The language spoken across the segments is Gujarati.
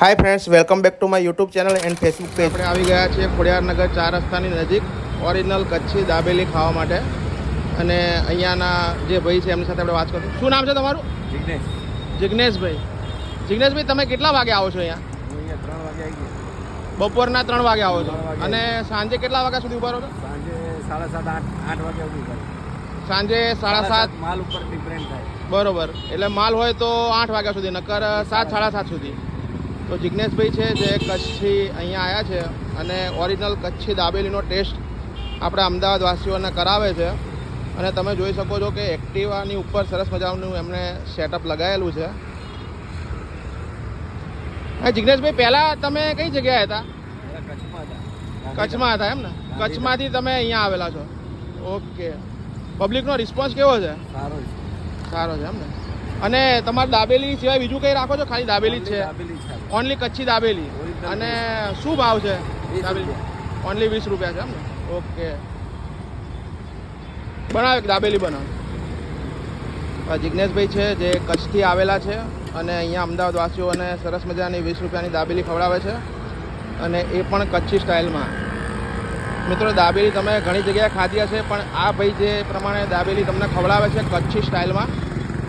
Hi friends welcome back to my YouTube channel and Facebook page આપણે આવી ગયા છીએ ખોડિયારનગર ચાર રસ્તાની નજીક ઓરિજિનલ કચ્છી દાબેલી ખાવા માટે. અને અહીંયાના જે ભાઈ છે એમની સાથે આપણે વાત કરીશું. શું નામ છે તમારું? જિગ્નેશ. જિગ્નેશભાઈ. જિગ્નેશભાઈ તમે કેટલા વાગે આવો છો અહીંયા? અહીંયા ત્રણ વાગે આવી ગયા. બપોરના ત્રણ વાગે આવો છો. અને સાંજે કેટલા વાગ્યા સુધી ઊભા રહો છો? સાંજે સાડા સાત આઠ આઠ વાગે સુધી સાંજે સાડા સાત માલ ઉપર ડિફરન્ટ થાય. બરોબર. એટલે માલ હોય તો આઠ વાગ્યા સુધી નકર સાત સાડા સાત સુધી. તો જિજ્ઞેશભાઈ છે જે કચ્છથી અહીંયા આવ્યા છે અને ઓરિજિનલ કચ્છી દાબેલીનો ટેસ્ટ આપણા અમદાવાદવાસીઓને કરાવે છે. અને તમે જોઈ શકો છો કે એક્ટિવાની ઉપર સરસ મજાનું એમણે સેટઅપ લગાવેલું છે. હા જિજ્ઞેશભાઈ પહેલાં તમે કઈ જગ્યાએ હતા? કચ્છમાં હતા. એમ ને? કચ્છમાંથી તમે અહીંયા આવેલા છો. ઓકે. પબ્લિકનો રિસ્પોન્સ કેવો છે? સારો છે સારો છે એમ ને? અને તમારે દાબેલી સિવાય બીજું કંઈ રાખો છો? ખાલી દાબેલી જ છે. ઓનલી કચ્છી દાબેલી. અને શું ભાવ છે દાબેલી? ઓનલી વીસ રૂપિયા છે એમ ને? ઓકે. બનાવ એક દાબેલી બનાવ. જિજ્ઞેશભાઈ છે જે કચ્છથી આવેલા છે અને અહીંયા અમદાવાદવાસીઓને સરસ મજાની વીસ રૂપિયાની દાબેલી ખવડાવે છે અને એ પણ કચ્છી સ્ટાઇલમાં. મિત્રો દાબેલી તમે ઘણી જગ્યાએ ખાધી હશે પણ આ ભાઈ જે પ્રમાણે દાબેલી તમને ખવડાવે છે કચ્છી સ્ટાઇલમાં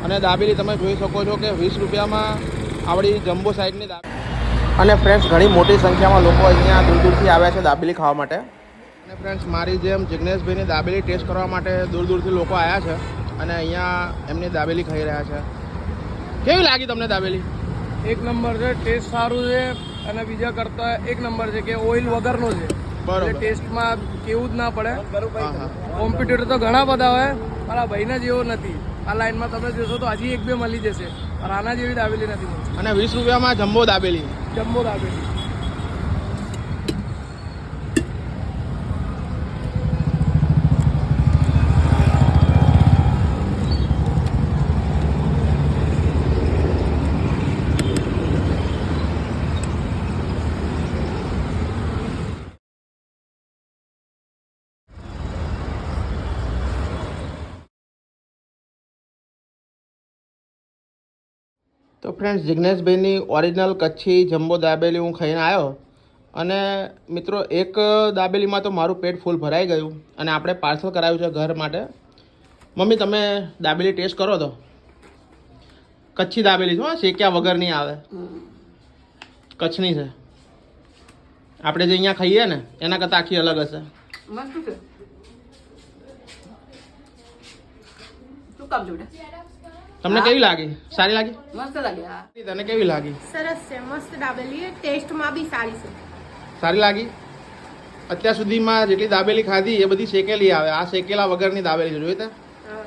અને દાબેલી તમે જોઈ શકો છો કે વીસ રૂપિયામાં આવડી જમ્બો સાઈડની દાબેલી અને ફ્રેન્ડ્સ ઘણી મોટી સંખ્યામાં લોકો અહીંયા દૂર દૂરથી આવ્યા છે દાબેલી ખાવા માટે. અને ફ્રેન્ડ્સ મારી જેમ જિજ્ઞેશભાઈની દાબેલી ટેસ્ટ કરવા માટે દૂર દૂરથી લોકો આવ્યા છે અને અહીંયા એમની દાબેલી ખાઈ રહ્યા છે. કેવી લાગી તમને દાબેલી? એક નંબર છે ટેસ્ટ સારું છે અને બીજા કરતા એક નંબર છે કે ઓઇલ વગરનો છે. બરોબર. ટેસ્ટમાં કેવું જ ના પડે. કોમ્પિટિટર તો ઘણા બધા હોય પણ આ ભાઈના જેવો નથી. આ લાઈનમાં તમે જોશો તો હજી એક બે મળી જશે. પણ આના જેવી દાબેલી નથી મળતી. અને વીસ રૂપિયામાં જમ્બો દાબેલી. જમ્બો દાબેલી. તો ફ્રેન્ડ્સ જિજ્ઞેશભાઈની ઓરિજિનલ કચ્છી જમ્બો દાબેલી હું ખાઈને આવ્યો અને મિત્રો એક દાબેલીમાં તો મારું પેટ ફૂલ ભરાઈ ગયું અને આપણે પાર્સલ કરાવ્યું છે ઘર માટે. મમ્મી તમે દાબેલી ટેસ્ટ કરો તો. કચ્છી દાબેલી છે હો, શેક્યા વગરની આવે. કચ્છની છે. આપણે જે અહીંયા ખાઈએ ને એના કરતાં આખી અલગ હશે. મસ્ત છે. શું કામ જોડે તમને કેવી લાગી? સારી લાગી? મસ્ત લાગી તને કેવી લાગી? સરસ છે મસ્ત દાબેલી ટેસ્ટમાં બી સારી છે. સારી લાગી? અત્યાર સુધીમાં જેટલી દાબેલી ખાધી એ બધી શેકેલી આવે. આ શેકેલા વગરની દાબેલી છે જોઈ તે?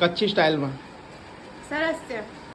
કચ્છી સ્ટાઇલમાં સરસ છે.